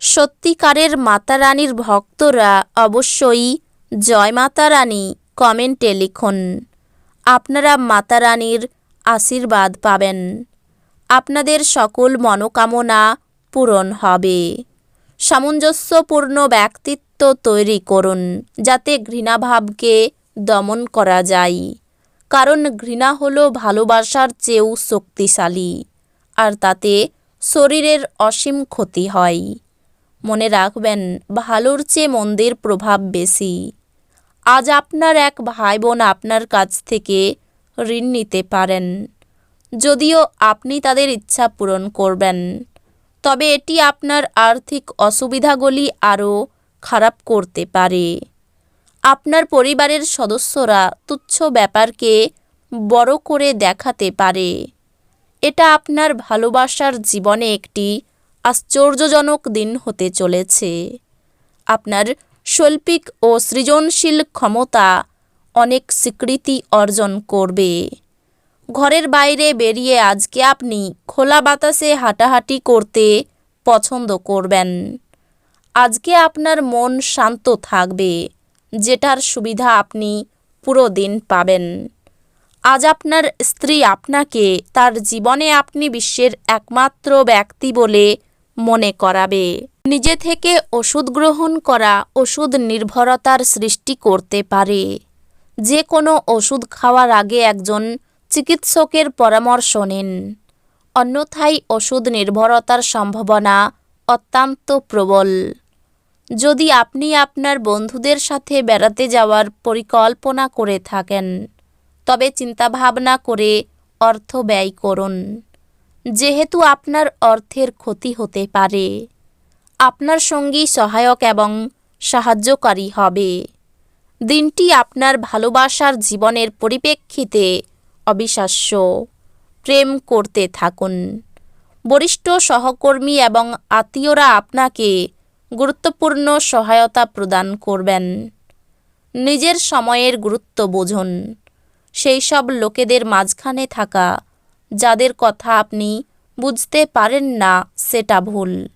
সত্যিকারের মাতা রানীর ভক্তরা অবশ্যই জয় মাতা রানী কমেন্টে লিখুন। আপনারা মাতা রানীর আশীর্বাদ পাবেন। আপনাদের সকল মনোকামনা পূরণ হবে। সামঞ্জস্যপূর্ণ ব্যক্তিত্ব তৈরি করুন, যাতে ঘৃণাভাবকে দমন করা যায়। কারণ ঘৃণা হলো ভালোবাসার চেয়েও শক্তিশালী, আর তাতে শরীরের অসীম ক্ষতি হয়। মনে রাখবেন, ভালোর চেয়ে মন্দের প্রভাব বেশি। আজ আপনার এক ভাই বোন আপনার কাছ থেকে ঋণ নিতে পারেন। যদিও আপনি তাদের ইচ্ছা পূরণ করবেন, তবে এটি আপনার আর্থিক অসুবিধাগুলি আরও খারাপ করতে পারে। আপনার পরিবারের সদস্যরা তুচ্ছ ব্যাপারকে বড় করে দেখাতে পারে। এটা আপনার ভালোবাসার জীবনে একটি আশ্চর্যজনক দিন হতে চলেছে। আপনার শৈল্পিক ও সৃজনশীল ক্ষমতা অনেক স্বীকৃতি অর্জন করবে। ঘরের বাইরে বেরিয়ে আজকে আপনি খোলা বাতাসে হাঁটাহাঁটি করতে পছন্দ করবেন। আজকে আপনার মন শান্ত থাকবে, যেটার সুবিধা আপনি পুরো দিন পাবেন। আজ আপনার স্ত্রী আপনাকে তার জীবনে আপনি বিশ্বের একমাত্র ব্যক্তি বলে মনে করাবে। নিজে থেকে ওষুধ গ্রহণ করা ওষুধ নির্ভরতার সৃষ্টি করতে পারে। যে কোনো ওষুধ খাওয়ার আগে একজন চিকিৎসকের পরামর্শ নিন। অন্যথায় ওষুধ নির্ভরতার সম্ভাবনা অত্যন্ত প্রবল। যদি আপনি আপনার বন্ধুদের সাথে বেড়াতে যাওয়ার পরিকল্পনা করে থাকেন, তবে চিন্তাভাবনা করে অর্থ ব্যয় করুন। যেহেতু আপনার অর্থের ক্ষতি হতে পারে, আপনার সঙ্গী সহায়ক এবং সাহায্যকারী হবে। দিনটি আপনার ভালোবাসার জীবনের পরিপ্রেক্ষিতে অবিশ্বাস্য। প্রেম করতে থাকুন। বরিষ্ঠ সহকর্মী এবং আত্মীয়রা আপনাকে গুরুত্বপূর্ণ সহায়তা প্রদান করবেন। নিজের সময়ের গুরুত্ব বুঝুন। সেই সব লোকেদের মাঝখানে থাকা যাদের কথা আপনি বুঝতে পারেন না, সেটা ভুল।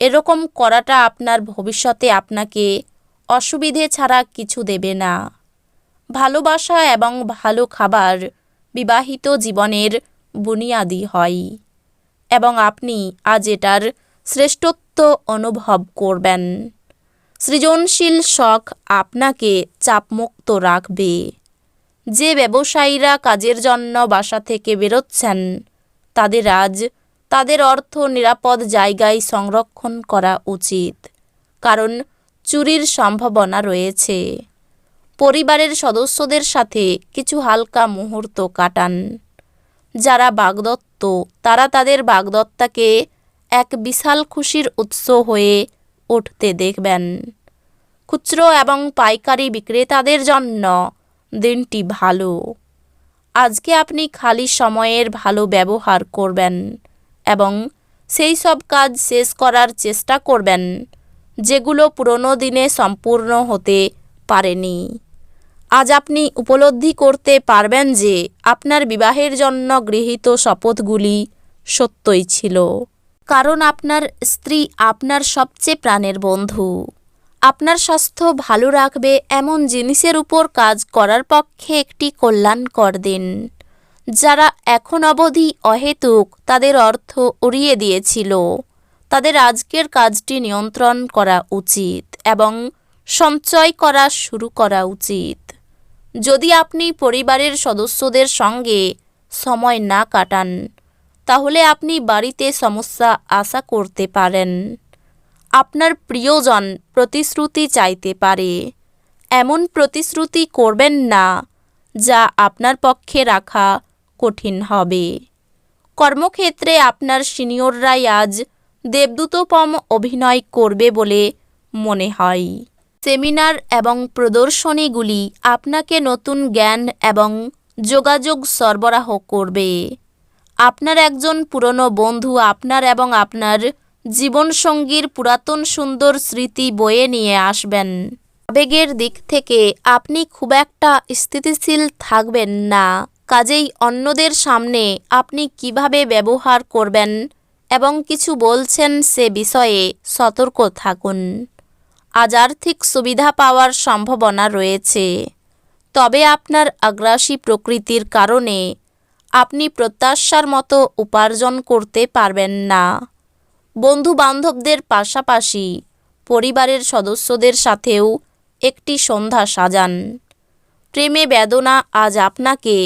এরকম করাটা আপনার ভবিষ্যতে আপনাকে অসুবিধে ছাড়া কিছু দেবে না। ভালোবাসা এবং ভালো খাবার বিবাহিত জীবনের বুনিয়াদি হয় এবং আপনি আজ এটার শ্রেষ্ঠত্ব অনুভব করবেন। সৃজনশীল শখ আপনাকে চাপমুক্ত রাখবে। যে ব্যবসায়ীরা কাজের জন্য বাসা থেকে বেরোচ্ছেন, তাদের আজ তাদের অর্থ নিরাপদ জায়গায় সংরক্ষণ করা উচিত, কারণ চুরির সম্ভাবনা রয়েছে। পরিবারের সদস্যদের সাথে কিছু হালকা মুহূর্ত কাটান। যারা বাগদত্ত, তারা তাদের বাগদত্তাকে এক বিশাল খুশির উৎস হয়ে উঠতে দেখবেন। খুচরো এবং পাইকারি বিক্রেতাদের জন্য দিনটি ভালো। আজকে আপনি খালি সময়ের ভালো ব্যবহার করবেন এবং সেই সব কাজ শেষ করার চেষ্টা করবেন, যেগুলো পুরনো দিনে সম্পূর্ণ হতে পারেনি। আজ আপনি উপলব্ধি করতে পারবেন যে আপনার বিবাহের জন্য গৃহীত শপথগুলি সত্যই ছিল। কারণ আপনার স্ত্রী আপনার সবচেয়ে প্রাণের বন্ধু। আপনার স্বাস্থ্য ভালো রাখবে এমন জিনিসের উপর কাজ করার পক্ষে একটি কল্যাণকর দিন। যারা এখন অবধি অহেতুক, তাদের অর্থ উড়িয়ে দিয়েছিল। তাদের আজকের কাজটি নিয়ন্ত্রণ করা উচিত এবং সঞ্চয় করা শুরু করা উচিত। যদি আপনি পরিবারের সদস্যদের সঙ্গে সময় না কাটান, তাহলে আপনি বাড়িতে সমস্যা আশা করতে পারেন। আপনার প্রিয়জন প্রতিশ্রুতি চাইতে পারে। এমন প্রতিশ্রুতি করবেন না, যা আপনার পক্ষে রাখা কঠিন হবে। কর্মক্ষেত্রে আপনার সিনিয়ররাই আজ দেবদূতপম অভিনয় করবে বলে মনে হয়। সেমিনার এবং প্রদর্শনীগুলি আপনাকে নতুন জ্ঞান এবং যোগাযোগ সরবরাহ করবে। আপনার একজন পুরনো বন্ধু আপনার এবং আপনার জীবনসঙ্গীর পুরাতন সুন্দর স্মৃতি বয়ে নিয়ে আসবেন। আবেগের দিক থেকে আপনি খুব একটা স্থিতিশীল থাকবেন না। কাজেই অন্যদের সামনে আপনি কীভাবে ব্যবহার করবেন এবং কিছু বলছেন সে বিষয়ে সতর্ক থাকুন। আজ আর্থিক সুবিধা পাওয়ার সম্ভাবনা রয়েছে। তবে আপনার আগ্রাসী প্রকৃতির কারণে আপনি প্রত্যাশার মতো উপার্জন করতে পারবেন না। বন্ধু বান্ধবদের পাশাপাশি পরিবারের সদস্যদের সাথেও একটি সন্ধ্যা সাজান। প্রেমে বেদনা আজ আপনাকে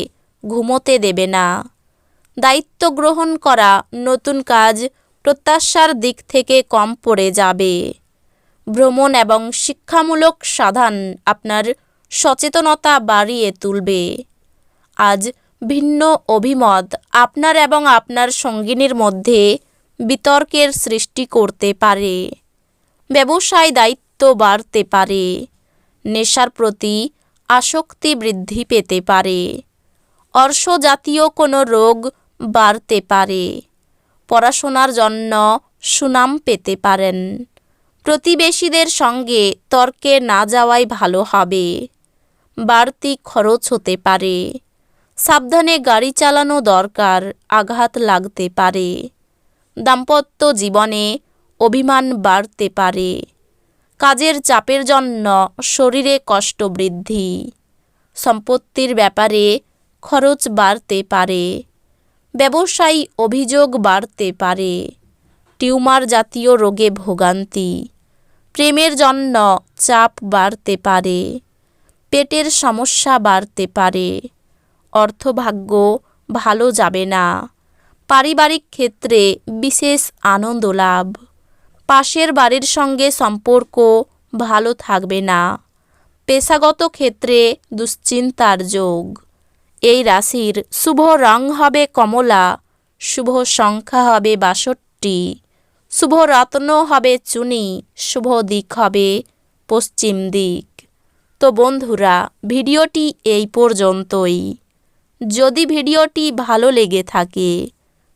ঘুমোতে দেবে না। দায়িত্ব গ্রহণ করা নতুন কাজ প্রত্যাশার দিক থেকে কম পড়ে যাবে। ভ্রমণ এবং শিক্ষামূলক সাধন আপনার সচেতনতা বাড়িয়ে তুলবে। আজ ভিন্ন অভিমত আপনার এবং আপনার সঙ্গিনীর মধ্যে বিতর্কের সৃষ্টি করতে পারে, ব্যবসায় দায়িত্ব বাড়তে পারে, নেশার প্রতি আসক্তি বৃদ্ধি পেতে পারে, অর্শজাতীয় কোনো রোগ বাড়তে পারে, পড়াশোনার জন্য সুনাম পেতে পারেন। প্রতিবেশীদের সঙ্গে তর্কে না যাওয়াই ভালো হবে, বাড়তি খরচ হতে পারে, সাবধানে গাড়ি চালানো দরকার, আঘাত লাগতে পারে। দাম্পত্য জীবনে অভিমান বাড়তে পারে। কাজের চাপের জন্য শরীরে কষ্ট বৃদ্ধি। সম্পত্তির ব্যাপারে খরচ বাড়তে পারে। ব্যবসায়ী অভিযোগ বাড়তে পারে। টিউমার জাতীয় রোগে ভোগান্তি। প্রেমের জন্য চাপ বাড়তে পারে। পেটের সমস্যা বাড়তে পারে। অর্থভাগ্য ভালো যাবে না। পারিবারিক ক্ষেত্রে বিশেষ আনন্দ লাভ। পাশের বাড়ির সঙ্গে সম্পর্ক ভালো থাকবে না। পেশাগত ক্ষেত্রে দুশ্চিন্তার যোগ। এই রাশির শুভ রং হবে কমলা, শুভ সংখ্যা হবে বাষট্টি, শুভ রত্ন হবে চুনি, শুভ দিক হবে পশ্চিম দিক। তো বন্ধুরা, ভিডিওটি এই পর্যন্তই। যদি ভিডিওটি ভালো লেগে থাকে